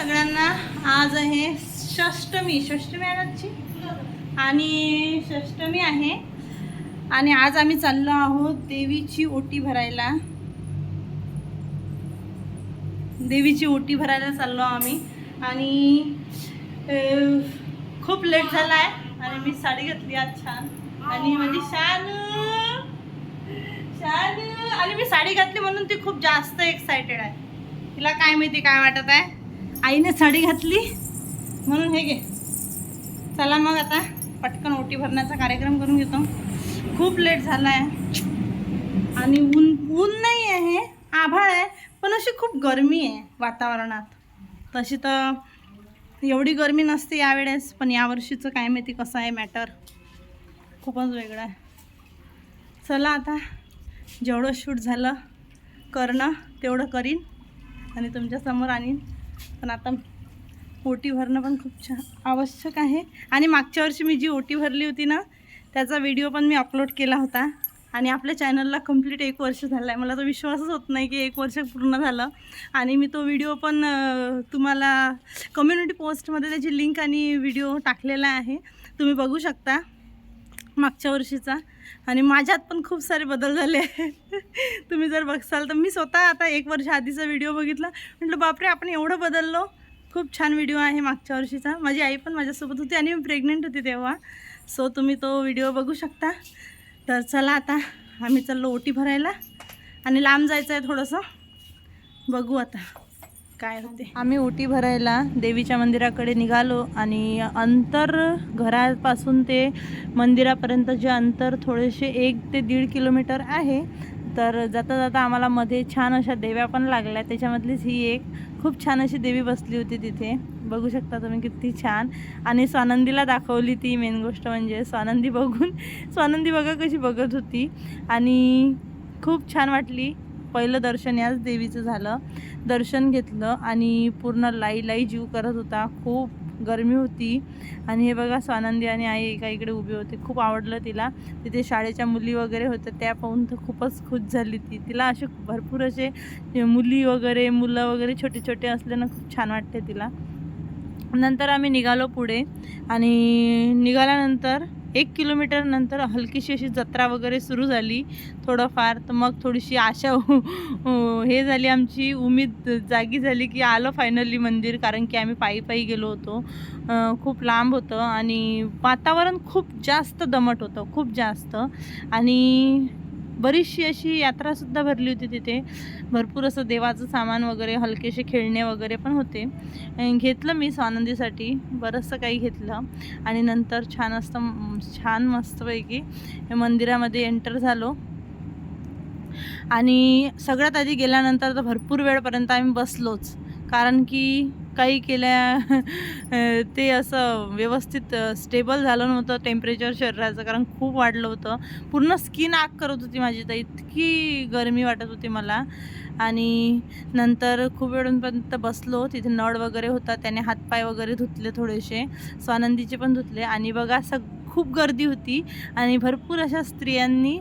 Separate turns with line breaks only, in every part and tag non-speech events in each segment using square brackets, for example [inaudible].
सगळ्यांना आज आहे षष्टमी षष्टमी आहे आजची. आणि षष्टमी आहे. आणि आज आम्ही चाललो आहोत देवीची ओटी भरायला. देवीची ओटी भरायला चाललो आम्ही. आणि खूप लेट झाला आहे आणि मी साडी घातली आज छान. आणि माझी शानू शानू. आणि मी साडी घातली म्हणून ती खूप जास्त एक्सायटेड आहे. तिला काय माहिती काय वाटत आहे? आईने साडी घातली. म्हणून हे घे. चला मग आता पटकन ओटी भरण्याचा कार्यक्रम करून घेतो. खूप लेट झाला आहे आणि ऊन ऊन नाही आहे आभाळ आहे पण अशी खूप गरमी आहे वातावरणात. तशी तर एवढी गरमी नसते यावेळेस पण यावर्षीचं काय माहिती कसं आहे मॅटर खूपच वेगळं आहे. चला आता जेवढं शूट झालं करणं तेवढं करीन आणि तुमच्यासमोर आणीन. पण आता ओटी भरणं पण खूप छान आवश्यक आहे. आणि मागच्या वर्षी मी जी ओटी भरली होती ना त्याचा व्हिडिओ पण मी अपलोड केला होता. आणि आपल्या चॅनलला कंप्लीट एक वर्ष झालं आहे मला तो विश्वासच होत नाही की एक वर्ष पूर्ण झालं. आणि मी तो व्हिडिओ पण तुम्हाला कम्युनिटी पोस्टमध्ये त्याची लिंक आणि व्हिडिओ टाकलेला आहे. तुम्ही बघू शकता मागच्या वर्षीचा. आणि माझ्यात पण खूप सारे बदल झाले आहेत. [laughs] तुम्ही जर बघसाल तर मी स्वतः आता एक वर्ष आधीचा व्हिडिओ बघितला. म्हटलं बापरे आपण एवढं बदललो. खूप छान व्हिडिओ आहे मागच्या वर्षीचा. माझी आई पण माझ्यासोबत होती आणि मी प्रेग्नेंट होती तेव्हा. सो तुम्ही तो व्हिडिओ बघू शकता. तर चला आता आम्ही चाललो ओटी भरायला. आणि लांब जायचं आहे थोडंसं. बघू आता. काय होते? आम्ही ओटी भरायला देवीच्या मंदिराकडे निघालो आणि अंतर घरापासून ते मंदिरापर्यंत जे अंतर थोडेसे एक ते दीड किलोमीटर आहे तर जाता जाता आम्हाला मध्ये छान अशा देव्या पण लागल्या. त्याच्यामधलीच ही एक खूप छान अशी देवी बसली होती तिथे. बघू शकता तुम्ही किती छान. आणि स्वानंदीला दाखवली ती मेन गोष्ट म्हणजे स्वानंदी बघून. [laughs] स्वानंदी बघा कशी बघत होती. आणि खूप छान वाटली. पहिलं दर्शन याच देवीचं झालं. दर्शन घेतलं आणि पूर्ण लाई लाई जीव करत होता. खूप गरमी होती. आणि हे बघा स्वानंदी आणि आई एका इकडे उभी होती. खूप आवडलं तिला. तिथे शाळेच्या मुली वगैरे होत्या. त्या पाहून तर खूपच खुश झाली ती. तिला असे भरपूर असे मुली वगैरे मुलं वगैरे छोटे छोटे असल्यानं खूप छान वाटते तिला. नंतर आम्ही निघालो पुढे. आणि निघाल्यानंतर एक किलोमीटर नंतर हलकीशी अशी जत्रा वगैरे सुरू झाली. थोडंफार तर मग थोडीशी आशा हे झाली. आमची उमेद जागी झाली की आलं फायनली मंदिर कारण की आम्ही पायी पायी गेलो होतो. खूप लांब होतं आणि वातावरण खूप जास्त दमट होतं खूप जास्त. आणि बरीचशी अशी यात्रासुद्धा भरली होती तिथे. भरपूर असं देवाचं सामान वगैरे हलकेसे खेळणे वगैरे पण होते. घेतलं मी स्वानंदीसाठी बरंचसं काही घेतलं. आणि नंतर छान असतं छान मस्तपैकी मंदिरामध्ये एंटर झालो. आणि सगळ्यात आधी गेल्यानंतर तर भरपूर वेळपर्यंत आम्ही बसलोच. कारण की काही केल्या ते असं व्यवस्थित स्टेबल झालं नव्हतं टेम्परेचर शरीराचं कारण खूप वाढलं होतं. पूर्ण स्किन आग करत होती माझी तर इतकी गरमी वाटत होती मला. आणि नंतर खूप वेळपर्यंत बसलो तिथे नळ वगैरे होता त्याने हातपाय वगैरे धुतले थोडेसे स्वानंदीचे पण धुतले. आणि बघा सग खूप गर्दी होती आणि भरपूर अशा स्त्रियांनी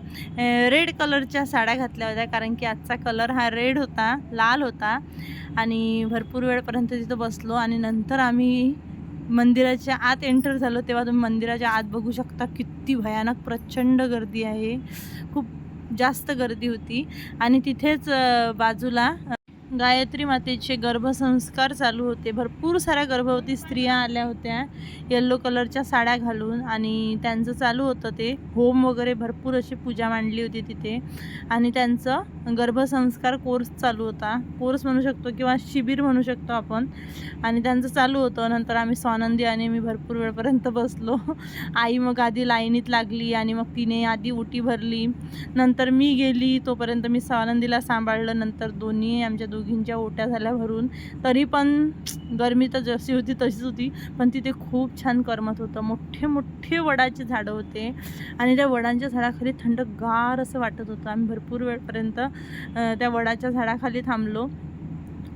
रेड कलरच्या साड्या घातल्या होत्या. कारण की आजचा कलर हा रेड होता लाल होता. आणि भरपूर वेळपर्यंत तिथं बसलो आणि नंतर आम्ही मंदिराच्या आत एंटर झालो. तेव्हा तुम्ही मंदिराच्या आत बघू शकता किती भयानक प्रचंड गर्दी आहे. खूप जास्त गर्दी होती. आणि तिथेच बाजूला गायत्री मातेचे गर्भसंस्कार चालू होते. भरपूर साऱ्या गर्भवती स्त्रिया आल्या होत्या. येल्लो कलरच्या साड्या घालून आणि त्यांचं चालू होतं ते. होम वगैरे भरपूर अशी पूजा मांडली होती तिथे. आणि त्यांचं गर्भसंस्कार कोर्स चालू होता. कोर्स म्हणू शकतो किंवा शिबिर म्हणू शकतो आपण. आणि त्यांचं चालू होतं. नंतर आम्ही स्वानंदी आणि मी भरपूर वेळपर्यंत बसलो. आई मग आधी लाईनीत लागली आणि मग तिने आधी उटी भरली. नंतर मी गेली. तोपर्यंत मी स्वानंदीला सांभाळलं. नंतर दोन्ही आमच्या दोघींच्या ओट्या झाल्या भरून. तरी पण गरमी तर जशी होती तशीच होती. पण तिथे खूप छान करमत होतं. मोठे मोठे वडाचे झाडं होते. आणि त्या वडांच्या झाडाखाली थंडगार असं वाटत होतं. आम्ही भरपूर वेळपर्यंत त्या वडाच्या झाडाखाली थांबलो.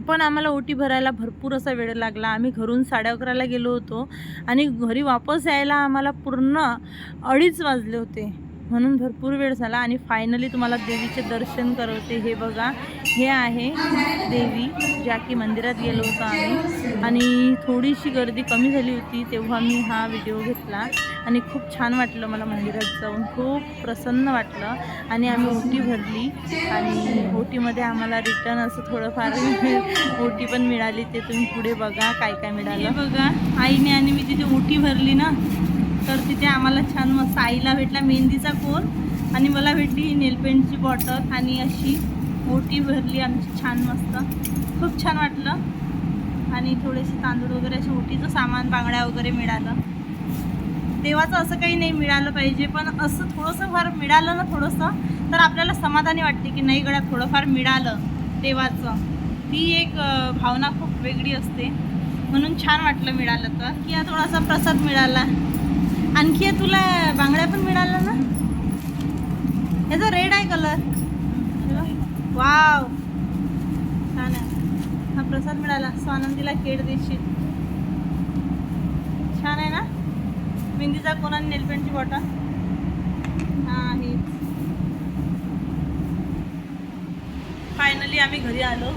पण आम्हाला ओटी भरायला भरपूर असा वेळ लागला. आम्ही घरून साडे अकराला गेलो होतो. आणि घरी वापस यायला आम्हाला पूर्ण अडीच वाजले होते. म्हणून भरपूर वेळ झाला आणि फायनली तुम्हाला देवीचे दर्शन करवते. हे बघा हे आहे देवी ज्या की मंदिरात गेलो होतो आम्ही. आणि थोडीशी गर्दी कमी झाली होती तेव्हा मी हा व्हिडिओ घेतला. आणि खूप छान वाटलं मला मंदिरात जाऊन. खूप प्रसन्न वाटलं. आणि आम्ही ओटी भरली. आणि ओटीमध्ये आम्हाला रिटर्न असं थोडंफार [laughs] ओटी पण मिळाली. ते तुम्ही पुढे बघा काय काय मिळालं. बघा आईने आणि मी तिथे ओटी भरली ना. तर तिथे आम्हाला छान मस्त आईला भेटला मेहंदीचा कोण आणि मला भेटली नेलपेंटची बॉटल आणि अशी ओटी भरली आमची छान मस्त. खूप छान वाटलं. आणि थोडेसे तांदूळ वगैरे असे ओटीचं सामान बांगड्या वगैरे मिळालं. देवाचं असं काही नाही मिळालं पाहिजे पण असं थोडंसं फार मिळालं ना थोडंसं तर आपल्याला समाधानी वाटते की नाही गड्या थोडंफार मिळालं देवाचं ती एक भावना खूप वेगळी असते. म्हणून छान वाटलं मिळालं तर. की हा थोडासा प्रसाद मिळाला. आणखी तुला बांगड्या पण मिळाल्या ना? याचा रेड आहे कलर वाव छान आहे. हा प्रसाद मिळाला. स्वानंदीला केड देशील. छान आहे ना? मेहंदीचा कोणा नेलपेंटची बॉटल हा आहे फायनली आम्ही घरी आलो.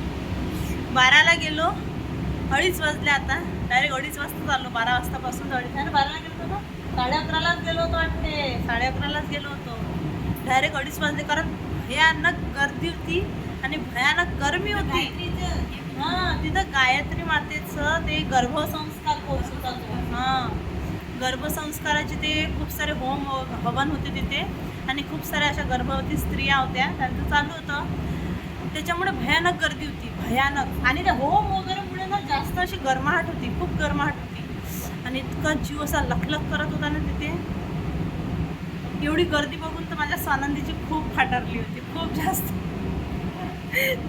बाराला गेलो. अडीच वाजले आता. डायरेक्ट अडीच वाजता आलो बारा वाजतापासून अडीच आणि बाराला गेलो होतो साडे अकरालाच गेलो होतो वाटते. साडे अकरालाच गेलो होतो. डायरेक्ट अडीच वाजले. कारण भयानक गर्दी होती आणि भयानक गरमी होती. हां तिथं गायत्री मातेचं ते गर्भसंस्कार कोर्स होता तो. हां. गर्भसंस्काराचे ते खूप सारे होम हवन होते तिथे. आणि खूप साऱ्या अशा गर्भवती स्त्रिया होत्या. त्यांचं चालू होतं. त्याच्यामुळे भयानक गर्दी होती. भयानक. आणि त्या होम वगैरेमुळे ना जास्त अशी गरमाहट होती. खूप गरमाहट होती. आणि इतका जीव असा लखलख करत होता ना तिथे. एवढी गर्दी बघून तर माझ्या सानंदीची खूप फाटरली होती खूप जास्त.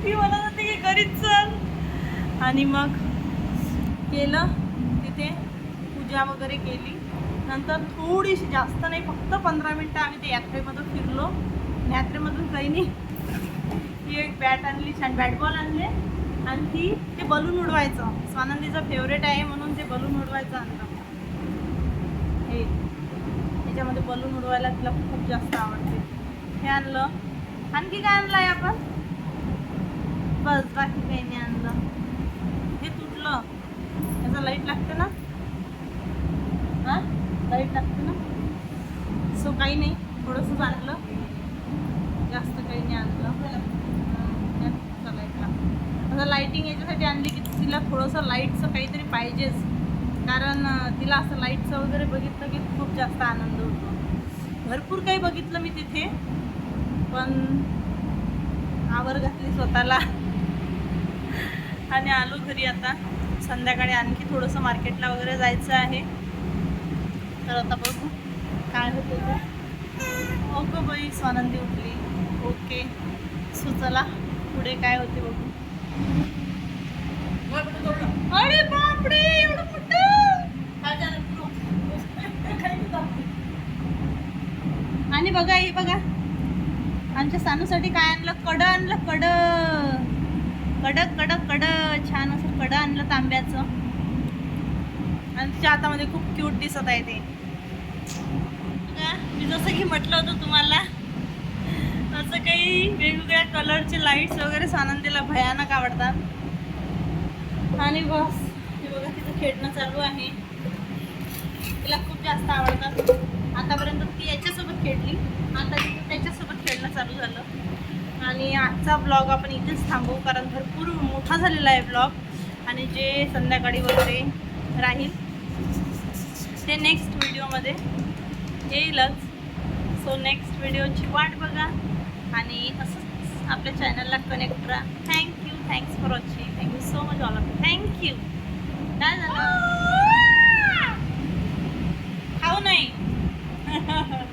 ती म्हणत होती की घरीच चल. आणि मग केलं तिथे पूजा वगैरे केली. नंतर थोडीशी जास्त नाही फक्त पंधरा मिनटं आम्ही ते यात्रेमधून फिरलो. यात्रेमधून काही नाही. ती एक बॅट आणली छान बॅट बॉल आणले. आणि ती ते बलून उडवायचं. स्वानंदीचं फेवरेट आहे म्हणून ते बलून उडवायचं आणलं. हे. त्याच्यामध्ये बलून उडवायला तिला खूप जास्त आवडते. हे आणलं. आणखी काय आणलं आहे आपण? बस बाकी काही नाही आणलं. हे तुटलं. त्याचा लाइट लागते ना? हां? लाइट लागते ना? सो काही नाही. थोडंसंच आणलं जास्त काही नाही आणलं हं, याचा लाइट लागतं लाईटिंग याच्यासाठी आणली की तिला थोडंसं लाईटचं काहीतरी पाहिजेच. कारण तिला असं लाईटचं वगैरे बघितलं की खूप जास्त आनंद होतो. भरपूर काही बघितलं मी तिथे पण आवर घातली स्वतःला. आणि आलो घरी आता. संध्याकाळी आणखी थोडंसं मार्केटला वगैरे जायचं आहे. तर आता बघू काय होतं ते. हो ओके बाई स्वानंदी उठली. ओके. सुचला पुढे काय होते बघू. अरे बापरे एवढं मोठं आणि बघा हे बघा. आमच्या सानूसाठी काय आणलं? कड आणलं कड. कडक कडक कड. छान असं कड आणलं तांब्याचं. आणि तिच्या हातामध्ये खूप क्यूट दिसत आहे ते. मी जसं की म्हटलं होतं तुम्हाला असं काही वेगवेगळ्या कलरचे लाईट्स वगैरे सानंदीला भयानक आवडतात. आणि बस हे बघा तिचं खेळणं चालू आहे. तिला खूप जास्त आवडतात. आतापर्यंत ती याच्यासोबत खेळली. आता त्याच्यासोबत खेळणं चालू झालं. आणि आजचा ब्लॉग आपण इथेच थांबवू कारण भरपूर मोठा झालेला आहे ब्लॉग आणि जे संध्याकाळी वगैरे राहील ते नेक्स्ट व्हिडिओमध्ये येईलच. सो नेक्स्ट व्हिडिओची वाट बघा. आणि असंच आपल्या चॅनलला कनेक्ट राहा thank you thanks for watching thank you so much all of thank you काय झालं खाऊ नाही. [laughs]